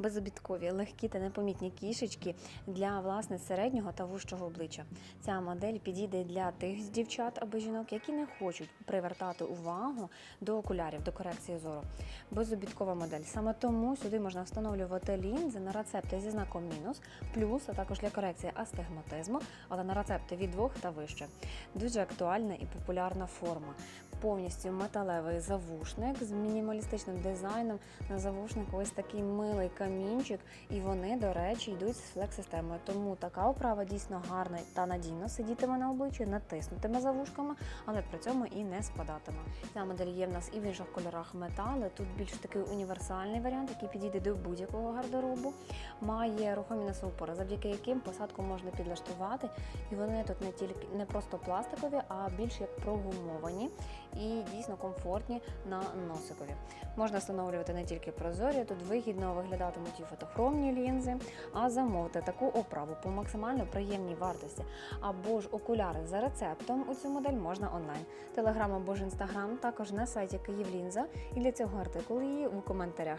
безобідкові, легкі та непомітні кішечки для власне середнього та вужчого обличчя. Ця модель підійде для тих дівчат або жінок, які не хочуть привертати увагу до окулярів, до корекції зору. Безобідкова модель. Саме тому сюди можна встановлювати лінзи на рецепти зі знаком мінус, плюс, а також для корекції астигматизму, але на рецепти від двох та вище. Дуже актуальна і популярна форма. Повністю металевий завушник з мінімалістичним дизайном. На завушнику ось такий милий камінчик, і вони, до речі, йдуть з флекс-системою. Тому така оправа дійсно гарна та надійно сидітиме на обличчі, натиснутиме завушками, але при цьому і не спадатиме. Ця модель є в нас і в інших кольорах метали. Тут більш такий універсальний варіант, який підійде до будь-якого гардеробу. Має рухомі носоупори, завдяки яким посадку можна підлаштувати, і вони тут не тільки не просто пластикові, а більш як прогумовані і дійсно комфортні на носикові. Можна встановлювати не тільки прозорі, тут вигідно виглядатимуть і фотохромні лінзи, а замовити таку оправу по максимально приємній вартості або ж окуляри за рецептом у цю модель можна онлайн. Телеграм або ж інстаграм також на сайті Київлінза. І для цього артикул її у коментарях.